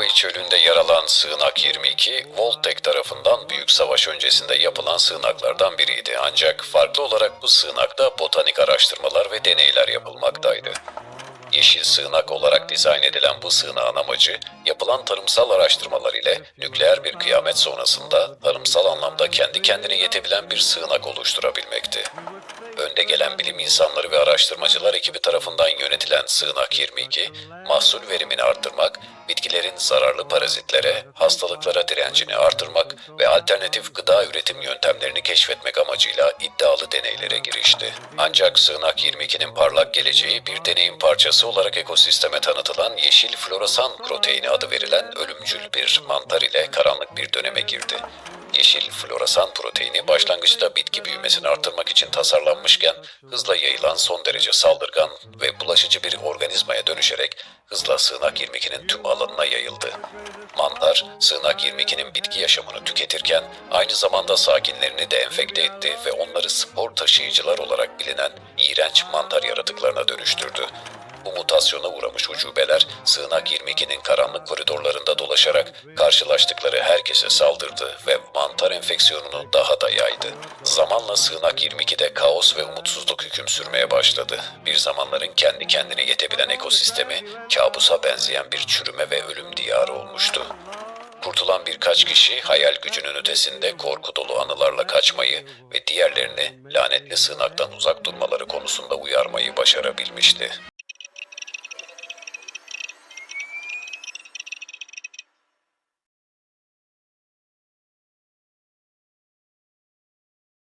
Mojave çölünde yer alan sığınak 22, Voltek tarafından Büyük Savaş öncesinde yapılan sığınaklardan biriydi. Ancak farklı olarak bu sığınakta botanik araştırmalar ve deneyler yapılmaktaydı. Yeşil sığınak olarak dizayn edilen bu sığınağın amacı, yapılan tarımsal araştırmalar ile nükleer bir kıyamet sonrasında tarımsal anlamda kendi kendine yetebilen bir sığınak oluşturabilmekti. Önde gelen bilim insanları ve araştırmacılar ekibi tarafından yönetilen Sığınak 22, mahsul verimini arttırmak, bitkilerin zararlı parazitlere, hastalıklara direncini artırmak ve alternatif gıda üretim yöntemlerini keşfetmek amacıyla iddialı deneylere girişti. Ancak Sığınak 22'nin parlak geleceği bir deneyin parçası olarak ekosisteme tanıtılan yeşil floresan proteini adı verilen ölümcül bir mantar ile karanlık bir döneme girdi. Yeşil floresan proteini başlangıçta bitki büyümesini artırmak için tasarlanmışken hızla yayılan son derece saldırgan ve bulaşıcı bir organizmaya dönüşerek hızla sığınak 22'nin tüm alanına yayıldı. Mantar, sığınak 22'nin bitki yaşamını tüketirken aynı zamanda sakinlerini de enfekte etti ve onları spor taşıyıcılar olarak bilinen iğrenç mantar yaratıklarına dönüştürdü. Bu mutasyona uğramış ucubeler sığınak 22'nin karanlık koridorlarında dolaşarak karşılaştıkları herkese saldırdı ve mantar enfeksiyonunu daha da yaydı. Zamanla sığınak 22'de kaos ve umutsuzluk hüküm sürmeye başladı. Bir zamanların kendi kendine yetebilen ekosistemi kabusa benzeyen bir çürüme ve ölüm diyarı olmuştu. Kurtulan birkaç kişi hayal gücünün ötesinde korku dolu anılarla kaçmayı ve diğerlerini lanetli sığınaktan uzak durmaları konusunda uyarmayı başarabilmişti.